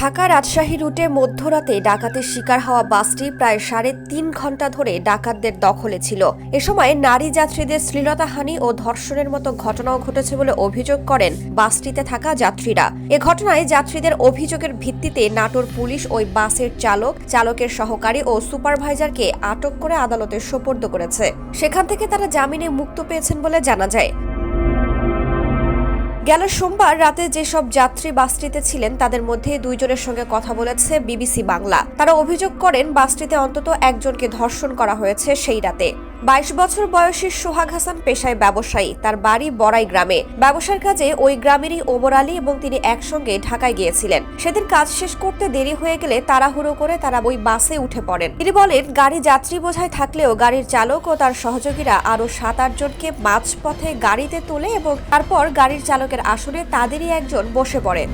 ঢাকা রাজশাহী রুটে মধ্যরাতে ডাকাতের শিকার হওয়া বাসটি প্রায় সাড়ে তিন ঘণ্টা ধরে ডাকাতদের দখলে ছিল। এ সময় নারী যাত্রীদের শ্লীলতাহানি ও ধর্ষণের মতো ঘটনাও ঘটেছে বলে অভিযোগ করেন বাসটিতে থাকা যাত্রীরা। এ ঘটনায় যাত্রীদের অভিযোগের ভিত্তিতে নাটোর পুলিশ ওই বাসের চালক, চালকের সহকারী ও সুপারভাইজারকে আটক করে আদালতে সোপর্দ করেছে। সেখান থেকে তারা জামিনে মুক্ত পেয়েছেন বলে জানা যায়। গেল সোমবার রাতে যেসব যাত্রী বাসটিতে ছিলেন, তাদের মধ্যে দুইজনের সঙ্গে কথা বলেছে বিবিসি বাংলা। তারা অভিযোগ করেন, বাসটিতে অন্তত একজনকে ধর্ষণ করা হয়েছে সেই রাতে। বাইশ বছর বয়সী সোহাগ হাসান পেশায় ব্যবসায়ী। তার বাড়ি বড়াই গ্রামে। ব্যবসার কাজে ওই গ্রামেরই ওমর আলী এবং তিনি একসঙ্গে ঢাকায় গিয়েছিলেন। সেদিন কাজ শেষ করতে দেরি হয়ে গেলে তাড়াহুড়ো করে তারা ওই বাসে উঠে পড়েন। তিনি বলেন, গাড়ি যাত্রী বোঝায় থাকলেও গাড়ির চালক ও তার সহযোগীরা আরও সাত আটজনকে মাঝপথে গাড়িতে তোলে এবং তারপর গাড়ির চালকের আসনে তাদেরই একজন বসে পড়ে।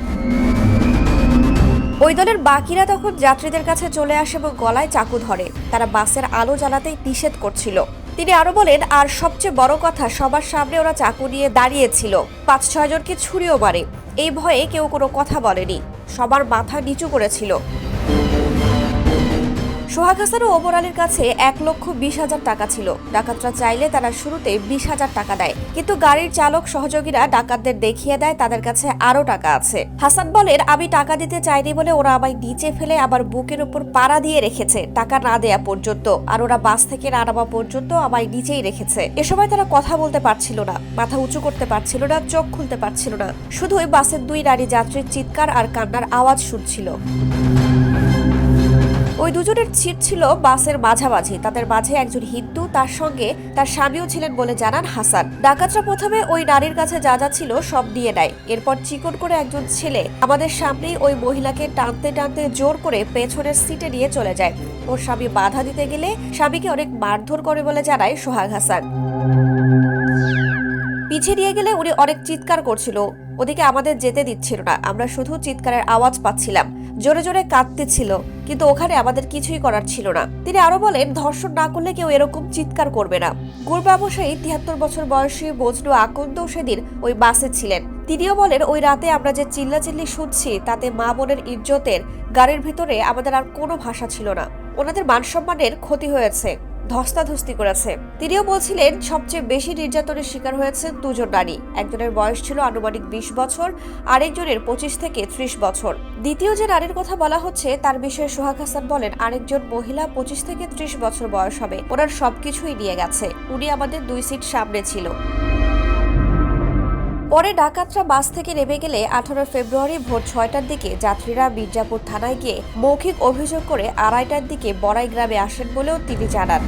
ওই দলের বাকিরা তখন যাত্রীদের কাছে চলে আসে এবং গলায় চাকু ধরে। তারা বাসের আলো জ্বালাতেই নিষেধ করছিল। তিনি আরও বলেন, আর সবচেয়ে বড় কথা, সবার সামনে ওরা চাকু নিয়ে দাঁড়িয়েছিল। পাঁচ ছয় জনকে ছুরিও মারে। এই ভয়ে কেউ কোনো কথা বলেনি। সবার মাথা নিচু করেছিল। সোহাগ হাসান ও ওমর আলীর কাছে এক লক্ষ বিশ হাজার টাকা ছিল। ডাকাতরা চাইলে তারা শুরুতে বিশ হাজার টাকা দেয়। কিন্তু গাড়ির চালক সহযোগীরা ডাকাতদের দেখিয়ে দেয়, তাদের কাছে আরও টাকা আছে। হাসান বলেন, আমি টাকা দিতে চাইনি বলে ওরা আমায় নিচে ফেলে আবার বুকের উপর পাড়া দিয়ে রেখেছে। টাকা না দেয়া পর্যন্ত। আর ওরা বাস থেকে না নামা পর্যন্ত আমায় নিচেই রেখেছে। এ সময় তারা কথা বলতে পারছিল না। মাথা উঁচু করতে পারছিল না, চোখ খুলতে পারছিল না। শুধু ওই বাসের দুই নারী যাত্রীর চিৎকার আর কান্নার আওয়াজ শুনছিল। ওই দুজনের সিট ছিল বাসের মাঝামাঝি। তাদের মাঝে একজন হিন্দু, তার সঙ্গে তার স্বামীও ছিলেন বলে জানান হাসান। ডাকাতরা প্রথমে ওই নারীর কাছে যা যা ছিল সব দিয়ে নেয়। এরপর চিকন করে একজন ছেলে আমাদের সামনেই ওই মহিলাকে টানতে টানতে জোর করে পেছনের সিটে নিয়ে চলে যায়। ওর স্বামী বাধা দিতে গেলে স্বামীকে অনেক মারধর করে বলে জানায় সোহাগ হাসান। পিছিয়ে দিয়ে গেলে উনি অনেক চিৎকার করছিল। ওদিকে আমাদের যেতে দিচ্ছিল না। আমরা শুধু চিৎকারের আওয়াজ পাচ্ছিলাম। জোরে জোরে কাঁদতে ছিল, কিন্তু ওখানে আমাদের কিছুই করার ছিল না। তিনি আরও বলেন, ধর্ষণ না করলে কেউ এরকম চিৎকার করবে না। গুড় ব্যবসায়ী তিয়াত্তর বছর বয়সী বজলু আকন্দ সেদিন ওই বাসে ছিলেন। তিনিও বলেন, ওই রাতে আমরা যে চিল্লাচিল্লি শুনছি, তাতে মা বোনের ইজ্জতের গাড়ির ভিতরে আমাদের আর কোনো ভাষা ছিল না। ওনাদের মানসম্মানের ক্ষতি হয়েছে। ধস্তাধস্তি করেছে। তিনিও বলছিলেন, সবচেয়ে বেশি নির্যাতনের শিকার হয়েছে দুজন নারী। একজনের বয়স ছিল আনুমানিক বিশ বছর, আরেকজনের পঁচিশ থেকে ত্রিশ বছর। দ্বিতীয় যে নারীর কথা বলা হচ্ছে, তার বিষয়ে সোহাগ হাসান বলেন, আরেকজন মহিলা পঁচিশ থেকে ত্রিশ বছর বয়স হবে। ওনার সবকিছুই নিয়ে গেছে। উনি আমাদের দুই সিট সামনে ছিল। পরে ডাকাতরা বাস থেকে নেমে গেলে আঠারো ফেব্রুয়ারি ভোর ছয়টার দিকে যাত্রীরা মির্জাপুর থানায় গিয়ে মৌখিক অভিযোগ করে আড়াইটার দিকে বড়াই গ্রামে আসেন বলেও তিনি জানান।